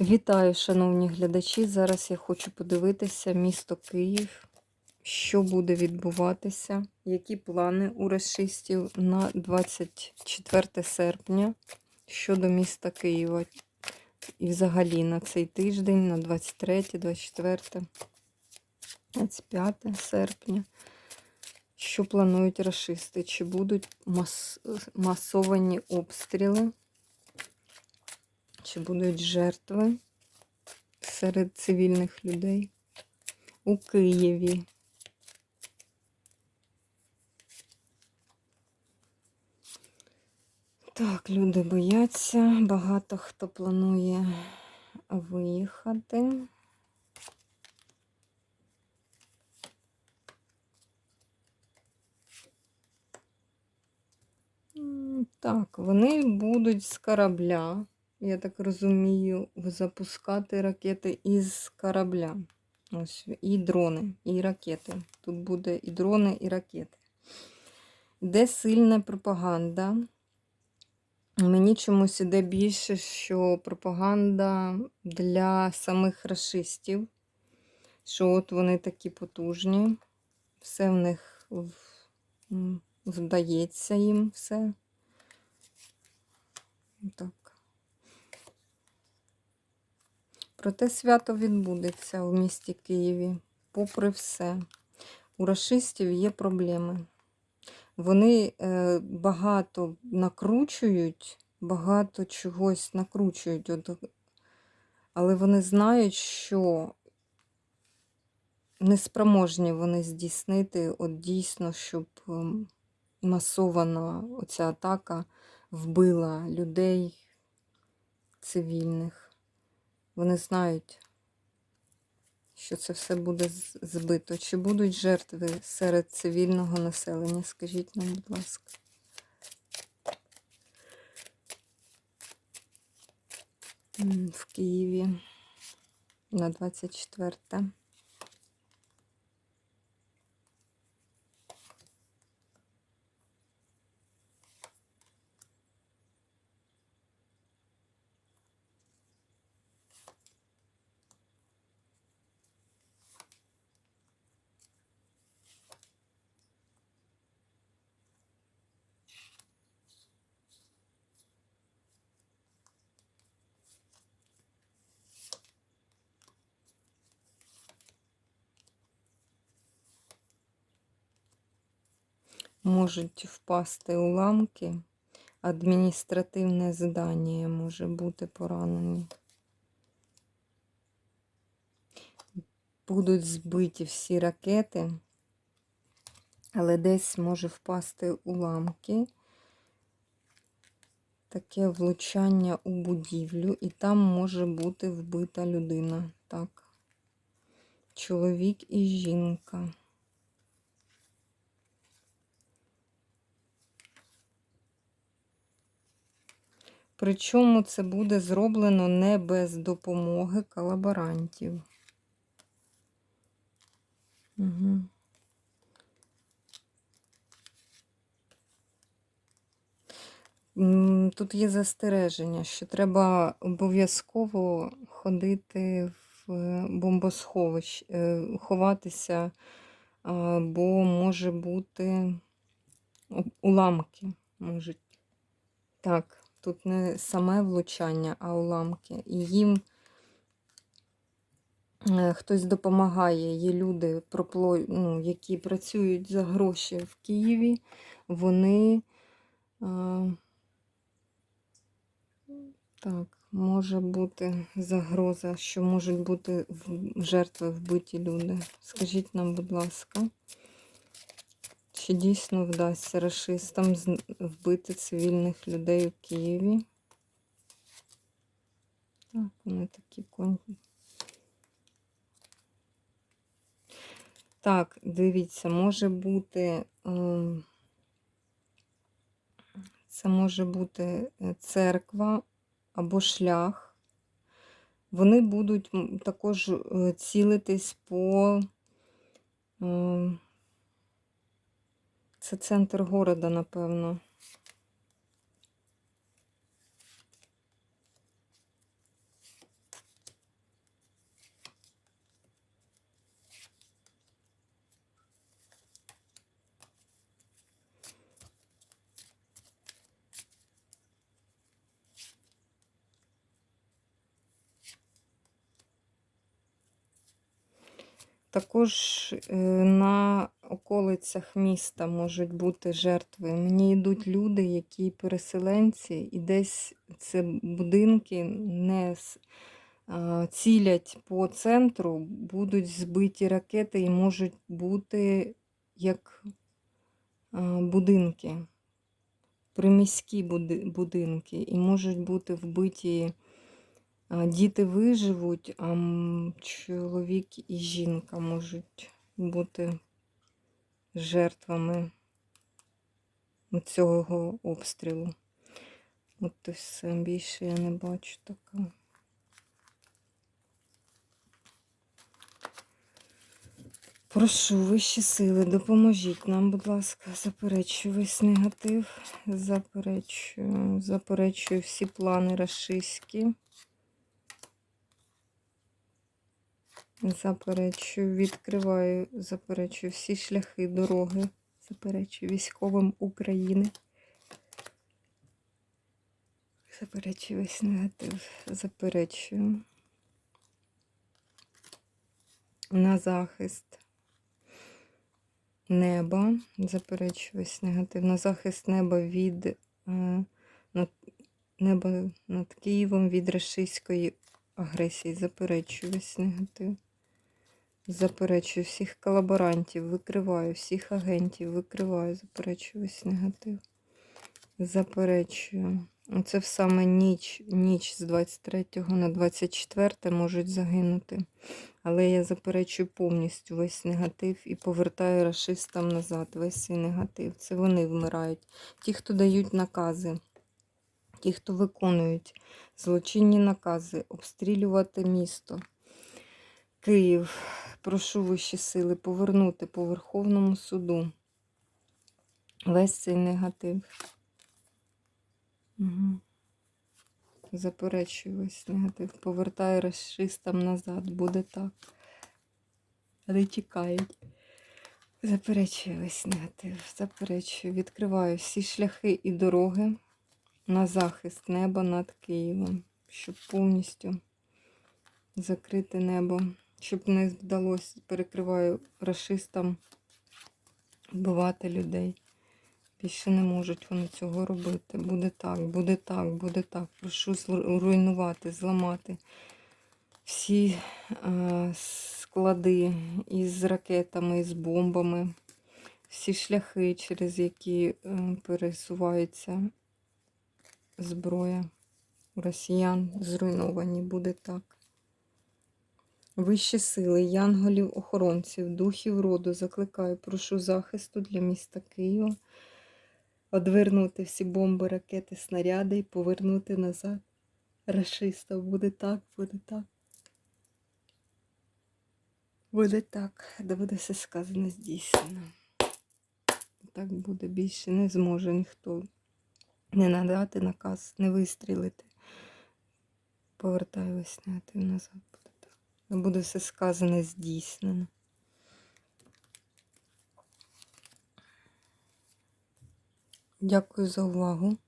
Вітаю, шановні глядачі. Зараз я хочу подивитися місто Київ, що буде відбуватися, які плани у расистів на 24 серпня щодо міста Києва. І взагалі на цей тиждень, на 23, 24, 25 серпня. Що планують расисти? Чи будуть мас... масовані обстріли? Чи будуть жертви серед цивільних людей у Києві? Так, люди бояться, багато хто планує виїхати. Так, вони будуть з корабля я так розумію, запускати ракети із корабля. Ось, І дрони, і ракети. Тут буде і дрони, і ракети. Де сильна пропаганда? Мені чомусь іде більше, що пропаганда для самих расистів, що от вони такі потужні, все в них вдається їм все. Так. Проте свято відбудеться в місті Києві, попри все. У расистів є проблеми. Вони е, багато накручують, багато чогось накручують, але вони знають, що неспроможні вони здійснити от дійсно, щоб ем, масована оця атака вбила людей цивільних. Вони знають, що це все буде збито. Чи будуть жертви серед цивільного населення? Скажіть нам, будь ласка. В Києві на 24. Можуть впасти уламки, адміністративне здання може бути поранені. Будуть збиті всі ракети, але десь може впасти уламки. Таке влучання у будівлю, і там може бути вбита людина. Так, чоловік і жінка. Причому це буде зроблено не без допомоги колаборантів. Угу. Тут є застереження, що треба обов'язково ходити в бомбосховище, е, ховатися, бо може бути уламки можуть. Так. Тут не саме влучання, а уламки. І їм е, хтось допомагає, є люди, ну, які працюють за гроші в Києві, вони так, може бути загроза, що можуть бути жертви вбиті люди. Скажіть нам, будь ласка. Чи дійсно вдасться расистам вбити цивільних людей у Києві? Так, вони такі коні. Так, дивіться, може бути, ем, це може бути е, церква або шлях. Вони будуть також е, цілитись по ем, це центр города, напевно. Також е, на околицях міста можуть бути жертви. Мені йдуть люди, які переселенці, і десь це будинки не цілять по центру, будуть збиті ракети і можуть бути як будинки, приміські будинки, і можуть бути вбиті. Діти виживуть, а чоловік і жінка можуть бути жертвами цього обстрілу. От і все більше я не бачу такого. Прошу вищі сили, допоможіть нам, будь ласка, заперечую весь негатив, заперечую, заперечую всі плани рашистські. Заперечую, відкриваю, заперечую всі шляхи дороги, заперечую військовим України. Заперечую весь негатив, заперечую на захист неба, заперечую весь негатив, на захист неба від е, над, неба над Києвом від рашистської агресії, заперечую весь негатив. Заперечую всіх колаборантів, викриваю всіх агентів, викриваю, заперечую весь негатив. Заперечую. Це в саме ніч, ніч з 23 на 24 можуть загинути. Але я заперечую повністю весь негатив і повертаю расистам назад весь свій негатив. Це вони вмирають. Ті, хто дають накази, ті, хто виконують злочинні накази, обстрілювати місто. Київ, прошу вищі сили повернути по Верховному суду весь цей негатив. Угу. Заперечую весь негатив. Повертаю расистам назад. Буде так. Вони тікають. Заперечую весь негатив. Заперечую. Відкриваю всі шляхи і дороги на захист неба над Києвом, щоб повністю закрити небо, щоб не вдалося, перекриваю расистам вбивати людей. Більше не можуть вони цього робити. Буде так, буде так, буде так. Прошу руйнувати, зламати всі е, склади із ракетами, із бомбами, всі шляхи, через які е, пересувається зброя росіян, зруйновані. Буде так. Вищі сили, янголів, охоронців, духів роду закликаю, прошу захисту для міста Києва одвернути всі бомби, ракети, снаряди і повернути назад. Рашистів буде так, буде так. Буде так, де буде все сказане здійснено. Так буде більше не зможе ніхто не надати наказ, не вистрілити. Повертаю весь негатив назад. Буде все сказане здійснено. Дякую за увагу.